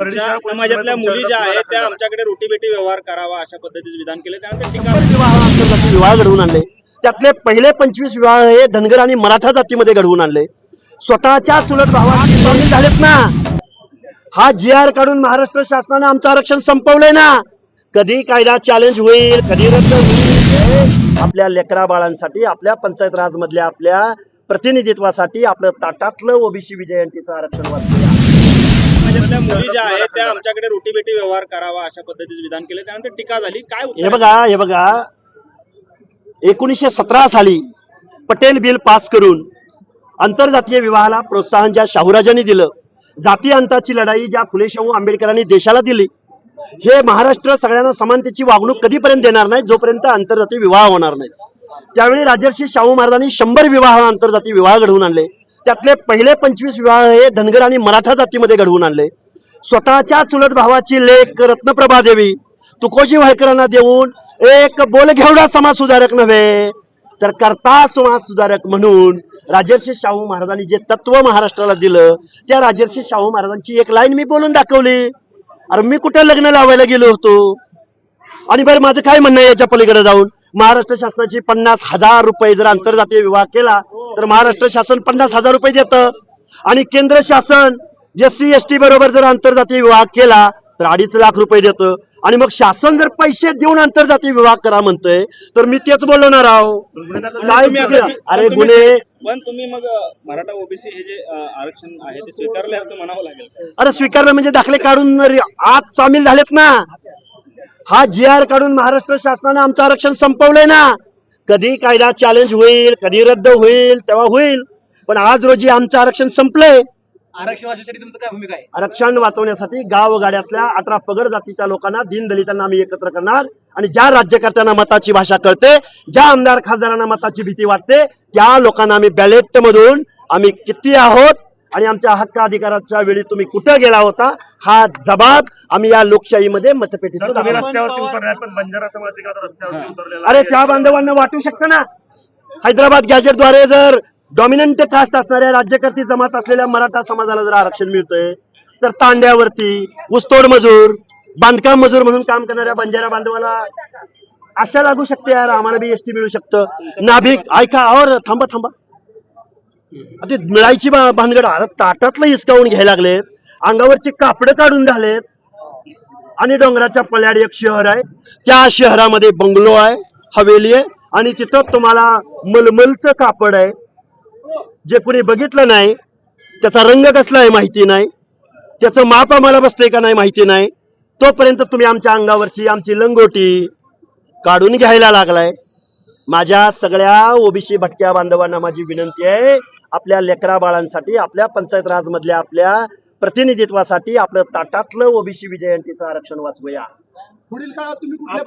समाजातल्या मुली ज्या आहेत त्या आमच्याकडे रोटीबेटी व्यवहार करावा अशा पद्धतीचे विधान केले. त्यानंतर विवाह घडवून आणले. त्यातले पहिले पंचवीस विवाह हे धनगर आणि मराठा जातीमध्ये घडवून आणले. स्वतःच्या चुलत भावाची झालेत ना. हा जी आर काढून महाराष्ट्र शासनानं आमचं आरक्षण संपवलंय ना. कधी कायदा चॅलेंज होईल कधी रद्द होईल आपल्या लेकरा बाळांसाठी आपल्या पंचायत राज मधल्या आपल्या प्रतिनिधित्वासाठी आपलं ताटातलं ओबीसी विजयंतीचं आरक्षण वाचूया समाजातल्या मुली ज्या आहेत त्या आमच्याकडे रोटीबेटी व्यवहार करावा अशा पद्धतीचे विधान केले त्यानंतर टीका झाली. काय हे बघा हे बघा. एकोणीसशे सतरा साली पटेल बिल पास करून आंतरजातीय विवाहाला प्रोत्साहन ज्या शाहूराजांनी दिलं जाती अंताची लढाई ज्या फुले शाहू आंबेडकरांनी देशाला दिली हे महाराष्ट्र सगळ्यांना समानतेची वागणूक कधीपर्यंत देणार नाही जोपर्यंत आंतरजातीय विवाह होणार नाहीत त्यावेळी राजर्षी शाहू महाराजांनी शंभर विवाह आंतरजाती विवाह घडवून आणले. त्यातले पहिले पंचवीस विवाह हे धनगर आणि मराठा जातीमध्ये घडवून आणले. स्वतःच्या चुलत भावाची लेख रत्नप्रभा देवी तुकोजी व्हायकरांना देऊन एक बोलघेवडा समाज सुधारक नव्हे तर करता समाज सुधारक म्हणून राजर्षी शाहू महाराजांनी जे तत्व महाराष्ट्राला दिलं त्या राजर्षी शाहू महाराजांची एक लाईन मी बोलून दाखवली. अरे मी कुठे लग्न लावायला गेलो होतो? आणि बरं माझं काय म्हणणं आहे याच्या पलीकडे जाऊन? महाराष्ट्र शासनाची पन्नास हजार रुपये जर आंतरजातीय विवाह केला तर महाराष्ट्र शासन पन्नास हजार रुपये देतं. आणि केंद्र शासन एस सी एस टी बरोबर जर आंतरजातीय विवाह केला तर अडीच लाख रुपये देतं. आणि मग शासन जर पैसे देऊन आंतरजातीय विवाह करा म्हणतोय तर मी तेच बोलवणार आहो. काय अरे गुन्हे पण तुम्ही मग मराठा ओबीसी हे जे आरक्षण आहे ते स्वीकारले असं म्हणावं लागेल. अरे स्वीकारलं म्हणजे दाखले काढून आत सामील झालेत ना हा जी आर काढून महाराष्ट्र शासनानं आमचं आरक्षण संपवलंय ना. कधी कायदा चॅलेंज होईल कधी रद्द होईल तेव्हा होईल. पण आज रोजी आमचं आरक्षण संपलंय. आरक्षण वाचण्यासाठी तुमचं काय भूमिका आहे? आरक्षण वाचवण्यासाठी गावगाड्यातल्या अठरा पगड जातीच्या लोकांना दीनदलितांना आम्ही एकत्र करणार. आणि ज्या राज्यकर्त्यांना मताची भाषा कळते ज्या आमदार खासदारांना मताची भीती वाटते त्या लोकांना आम्ही बॅलेट मधून आम्ही किती आहोत आणि आमच्या हक्क अधिकाराच्या वेळी तुम्ही कुठं गेला होता हा जबाब आम्ही या लोकशाहीमध्ये मतपेटीत तुम्ही दाखवू. रस्त्यावरती उतरलाय पण बंजारा समाज रस्त्यावरती उतरलेला अरे त्या बांधवांना वाटू शकतं ना? हैदराबाद गॅजेटद्वारे जर डॉमिनंट कास्ट असणाऱ्या राज्यकर्ती जमात असलेल्या मराठा समाजाला जर आरक्षण मिळतंय तर तांड्यावरती ऊसतोड मजूर बांधकाम मजूर म्हणून काम करणाऱ्या बंजारा बांधवाला आशा लागू शकते यार आम्हाला बी एसटी मिळू शकतं. नाभिक ऐका और थांबा थांबा. ते मिळायची भानगड आता ताटातलं हिसकावून घ्यायला लागलेत. अंगावरची कापडं काढून झालेत. आणि डोंगराच्या पल्याड एक शहर आहे. त्या शहरामध्ये बंगलो आहे हवेली आहे. आणि तिथं तुम्हाला मलमलचं कापड आहे. जे कुणी बघितलं नाही त्याचा रंग कसला आहे माहिती नाही. त्याचं माप आम्हाला बसतंय का नाही माहिती नाही. तोपर्यंत तुम्ही आमच्या अंगावरची आमची लंगोटी काढून घ्यायला लागलाय. माझ्या सगळ्या ओबीसी भटक्या बांधवांना माझी विनंती आहे आपल्या लेकरा बाळांसाठी आपल्या पंचायत राज मधल्या आपल्या प्रतिनिधित्वासाठी आपलं ताटातलं ओबीसी विजयंतीचं आरक्षण वाचवूया.